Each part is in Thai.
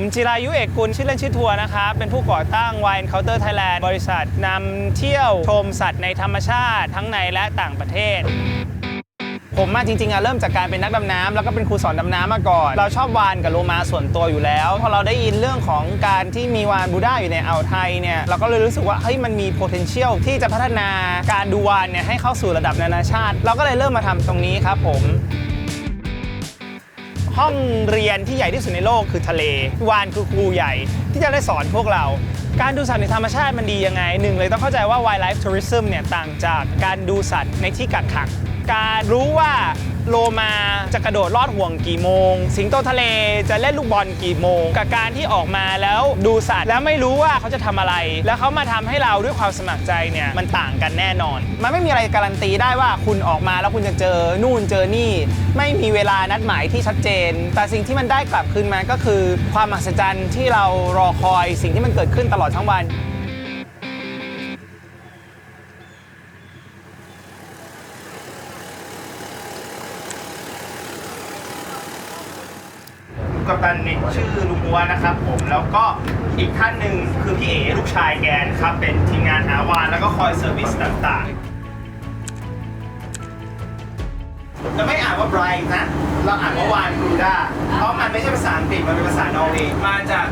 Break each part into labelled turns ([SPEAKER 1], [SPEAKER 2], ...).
[SPEAKER 1] ผมจิรายุเอกกุลชื่อเล่นชื่อทัวร์นะครับเป็นผู้ก่อตั้ง Wine Counter Thailand บริษัทนำเที่ยวชมสัตว์ในธรรมชาติทั้งในและต่างประเทศผมมาจริงๆอะเริ่มจากการเป็นนักดำน้ำแล้วก็เป็นครูสอนดำน้ำมาก่อน เราชอบวานกับโลมาส่วนตัวอยู่แล้ว พอเราได้ยินเรื่องของการที่มีวานบูด้าอยู่ในอ่าวไทยเนี่ยเราก็เลยรู้สึกว่าเฮ้ยมันมี potential ที่จะพัฒนาการดูวานเนี่ยให้เข้าสู่ระดับนานาชาติ เราก็เลยเริ่มมาทำตรงนี้ครับผม ห้องเรียนที่ใหญ่ที่สุดในโลกคือทะเลวานคือครูใหญ่ที่จะได้สอนพวกเรา การดูสัตว์ในธรรมชาติมันดียังไงหนึ่งเลยต้องเข้าใจว่า wildlife tourism เนี่ยต่างจากการดูสัตว์ในที่กักขัง การรู้ว่าโลมาจะกระโดดลอดห่วงกี่โมง สิงโตทะเลจะเล่นลูกบอลกี่โมง กับการที่ออกมาแล้วดูสัตว์แล้วไม่รู้ว่าเขาจะทำอะไร แล้วเขามาทำให้เราด้วยความสมัครใจเนี่ยมันต่างกันแน่นอน มันไม่มีอะไรการันตีได้ว่าคุณออกมาแล้วคุณจะเจอนู่นเจอนี่ ไม่มีเวลานัดหมายที่ชัดเจน แต่สิ่งที่มันได้กลับคืนมาก็คือ ความมหัศจรรย์ที่เรารอคอยสิ่งที่มันเกิดขึ้นตลอดทั้งวัน กัปตันเนี่ยชื่อลุงบัวนะครับผมแล้วก็อีกท่านหนึ่งคือพี่เอ๋ลูกชายแกนะครับเป็นทีมงานหาวานแล้วก็คอยเซอร์วิสต่างๆเราไม่อ่านว่าไบรท์นะ เราอ่านว่าวานบรูด้าเพราะมันไม่ใช่ภาษาอังกฤษมันเป็นภาษานอร์เวย์มาจาก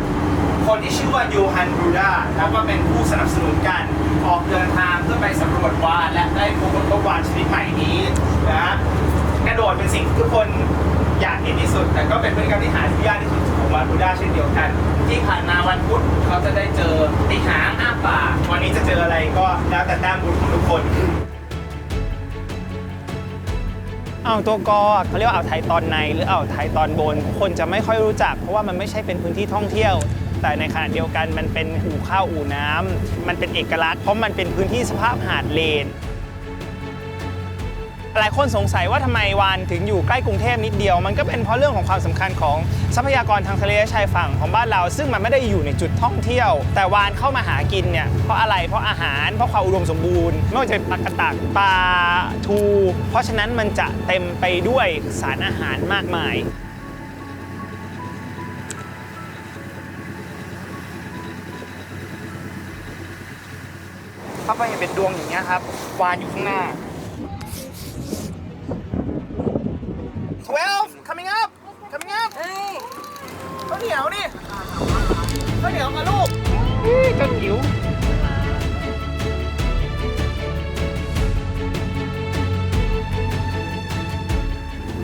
[SPEAKER 1] คนที่ชื่อว่าโยฮันบรูด้าแล้วก็เป็นผู้สนับสนุนการออกเดินทางเพื่อไปสำรวจวานและได้พบกับวานชนิดใหม่นี้นะกระโดดเป็นสิ่งที่ทุกคน อยากเห็นที่สุด แต่ก็เป็นพฤติกรรมที่หาที่ยากที่สุดของวันบูดาเช่นเดียวกัน ที่ผ่านมาวันพุธเขาจะได้เจอตีหางอ้าปากวันนี้จะเจออะไรก็แล้วแต่แต้มบุญของทุกคนอ่าวตัวกอเขาเรียกว่าอ่าวไทยตอนในหรืออ่าวไทยตอนบน คนจะไม่ค่อยรู้จัก เพราะว่ามันไม่ใช่เป็นพื้นที่ท่องเที่ยว แต่ในขณะเดียวกันมันเป็นอู่ข้าวอู่น้ำมันเป็นเอกลักษณ์เพราะมันเป็นพื้นที่สภาพหาดเลน หลายคนสงสัยว่าทำไมวานถึงอยู่ใกล้กรุงเทพนิดเดียว มันก็เป็นเพราะเรื่องของความสำคัญของทรัพยากรทางทะเลชายฝั่งของบ้านเรา ซึ่งมันไม่ได้อยู่ในจุดท่องเที่ยว แต่วานเข้ามาหากินเนี่ยเพราะอะไรเพราะอาหาร เพราะความอุดมสมบูรณ์ไม่ว่าจะเป็นปลากระตักปลาทู เพราะฉะนั้นมันจะเต็มไปด้วยสารอาหารมากมายเข้าไปเห็นเป็นดวงอย่างเงี้ยครับวานอยู่ข้างหน้า เหนียวนี่ข้าวเหนียวมาลูกเจ้าหิว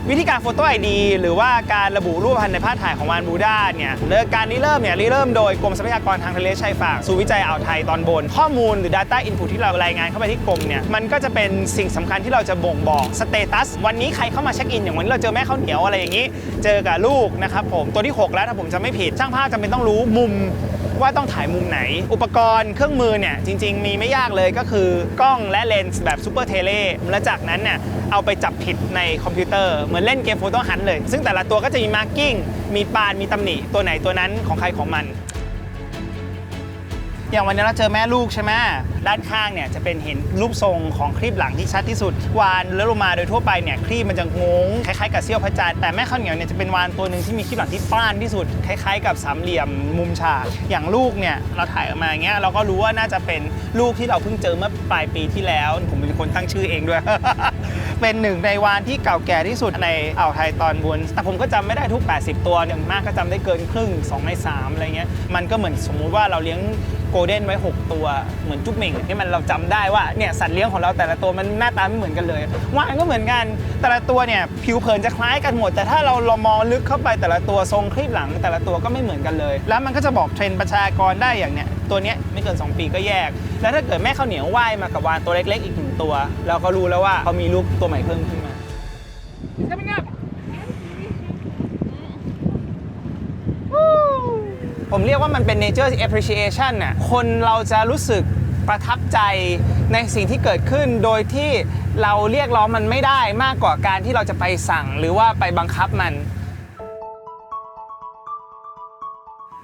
[SPEAKER 1] วิธีการโฟโต้ไอดีหรือว่าการระบุรูปพันธ์ในภาพถ่ายของวานบูด้าเนี่ยเริ่มการนี้เริ่มเนี่ยริเริ่มโดยกรมทรัพยากรทางทะเลชายฝั่งศูนย์วิจัยอ่าวไทยตอนบน ข้อมูลหรือ Data Input ที่เรารายงานเข้าไปที่กรมเนี่ยมันก็จะเป็นสิ่งสำคัญที่เราจะบ่งบอกสเตตัสวันนี้ใครเข้ามาเช็คอินอย่างวันนี้เราเจอแม่ข้าวเหนียวอะไรอย่างนี้ เจอกับลูกนะครับผมตัวที่ 6 แล้วถ้าผมจะไม่ผิดช่างภาพจำเป็นต้องรู้มุม ว่าต้องถ่ายมุมไหน อุปกรณ์เครื่องมือเนี่ยจริง ๆ มีไม่ยากเลยก็คือกล้องและเลนส์แบบซูเปอร์เทเลและจากนั้นเนี่ยเอาไปจับผิดในคอมพิวเตอร์เหมือนเล่นเกมโฟโต้ฮันเลย ซึ่งแต่ละตัวก็จะมีมาร์กิ้งมีปานมีตำหนิตัวไหนตัวนั้นของใครของมัน อย่างวันนี้เราเจอแม่ลูกใช่ไหมด้านข้างเนี่ยจะเป็นเห็นรูปทรงของครีบหลังที่ชัดที่สุด วานและโลมาโดยทั่วไปเนี่ยครีบมันจะงงคล้ายๆกับเซี่ยวพระจันทร์แต่แม่ข้าวเหนียวเนี่ยจะเป็นวานตัวหนึ่งที่มีครีบหลังที่ป้านที่สุด คล้ายๆ กับสามเหลี่ยมมุมฉากอย่างลูกเนี่ยเราถ่ายออกมาอย่างเงี้ยเราก็รู้ว่าน่าจะเป็นลูกที่เราเพิ่งเจอเมื่อปลายปีที่แล้วผม เป็นคนตั้งชื่อเองด้วย เป็นหนึ่งในวานที่เก่าแก่ที่สุดในอ่าวไทยตอนบน แต่ผมก็จำไม่ได้ทุก 80 ตัวอย่างมากก็จำได้เกินครึ่ง 2 ใน 3 อะไรเงี้ย มันก็เหมือนสมมุติว่าเราเลี้ยงโกลเด้นไว้ 6 ตัวเหมือนจุ๊บเหม่งที่มันเราจำได้ว่าเนี่ยสัตว์เลี้ยงของเราแต่ละตัวมันหน้าตาไม่เหมือนกันเลยวานก็เหมือนกันแต่ละตัวเนี่ยผิวเผินจะคล้ายกันหมด แต่ถ้าเราเรามองลึกเข้าไปแต่ละตัวทรงคลีบหลัง แต่ละตัวก็ไม่เหมือนกันเลย แล้วมันก็จะบอกเทรนด์ประชากรได้อย่างเนี้ยตัวเนี้ยไม่เกิน 2 ปีก็แยก แล้วถ้าเกิดแม่ข้าวเหนียวว่ายมากับวานตัวเล็ก ๆ อีกหนึ่งตัว เราก็รู้แล้วว่าเขามีลูกตัวใหม่เพิ่มขึ้นมาผมเรียกว่ามันเป็น nature appreciation น่ะ คนเราจะรู้สึกประทับใจในสิ่งที่เกิดขึ้น โดยที่เราเรียกร้องมันไม่ได้มากกว่าการที่เราจะไปสั่ง หรือว่าไปบังคับมัน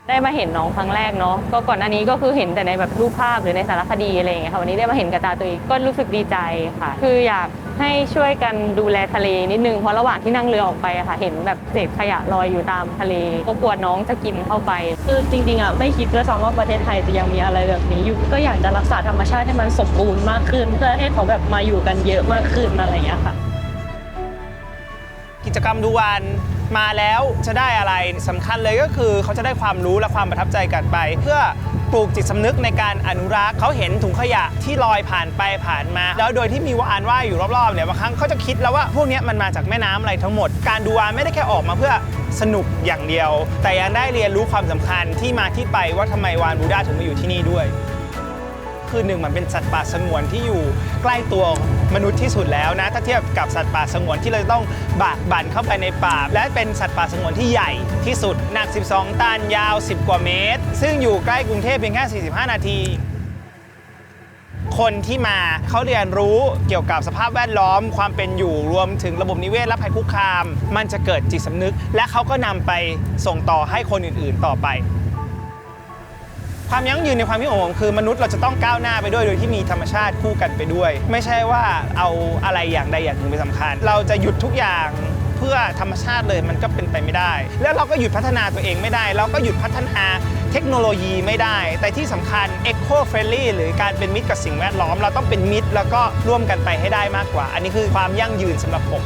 [SPEAKER 2] ได้มาเห็นน้องครั้งแรกเนาะก็ก่อนหน้านี้ก็คือเห็นแต่ในแบบรูปภาพหรือในสารคดีอะไรอย่างเงี้ยค่ะวันนี้ได้มาเห็นกับตาตัวเองก็รู้สึกดีใจค่ะ คืออยากให้ช่วยกันดูแลทะเลนิดนึงเพราะระหว่างที่นั่งเรือออกไปอะค่ะ เห็นแบบเศษขยะลอยอยู่ตามทะเล ก็กลัวน้องจะกินเข้าไป
[SPEAKER 3] คือจริงๆอะไม่คิดด้วยซ้ำว่าประเทศไทยจะยังมีอะไรแบบนี้อยู่ก็อยากจะรักษาธรรมชาติให้มันสมบูรณ์มากขึ้น เพื่อให้เขาแบบมาอยู่กันเยอะมากขึ้นอะไรอย่างเงี้ยค่ะ
[SPEAKER 1] กิจกรรมดูวาน มาแล้วจะได้อะไรสำคัญเลยก็คือเขาจะได้ความรู้และความประทับใจกลันไป เพื่อปลูกจิตสำนึกในการอนุรักษ์เขาเห็นถุงขยะที่ลอยผ่านไปผ่านมา แล้วโดยที่มีวานว่ายอยู่รอบๆเนี่ยบางครั้งเขาจะคิดแล้วว่าพวกนี้มันมาจากแม่น้ำอะไรทั้งหมด การดูวานไม่ได้แค่ออกมาเพื่อสนุกอย่างเดียว แต่ยังได้เรียนรู้ความสำคัญที่มาที่ไปว่าทำไมวานบูดาถึงมาอยู่ที่นี่ด้วย คือหนึ่งมันเป็นสัตว์ป่าสงวนที่อยู่ใกล้ตัวมนุษย์ที่สุดแล้วนะ ถ้าเทียบกับสัตว์ป่าสงวนที่เราต้องบากบั่นเข้าไปในป่า และเป็นสัตว์ป่าสงวนที่ใหญ่ที่สุดหนัก 12 ตันยาว 10 กว่าเมตร ซึ่งอยู่ใกล้กรุงเทพเพียงแค่ 45 นาทีคนที่มาเขาเรียนรู้เกี่ยวกับสภาพแวดล้อม ความเป็นอยู่รวมถึงระบบนิเวศและภัยคุกคาม มันจะเกิดจิตสำนึก และเขาก็นำไปส่งต่อให้คนอื่น ๆ ต่อไป ความยั่งยืนในความคิดของผมคือมนุษย์เราจะต้องก้าวหน้าไปด้วยโดยที่มีธรรมชาติคู่กันไปด้วย ไม่ใช่ว่าเอาอะไรอย่างใดอย่างหนึ่งเป็นสำคัญ เราจะหยุดทุกอย่างเพื่อธรรมชาติเลยมันก็เป็นไปไม่ได้ แล้วเราก็หยุดพัฒนาตัวเองไม่ได้ เราก็หยุดพัฒนาเทคโนโลยีไม่ได้ แต่ที่สำคัญ eco friendly หรือการเป็นมิตรกับสิ่งแวดล้อม เราต้องเป็นมิตรแล้วก็ร่วมกันไปให้ได้มากกว่า อันนี้คือความยั่งยืนสำหรับผม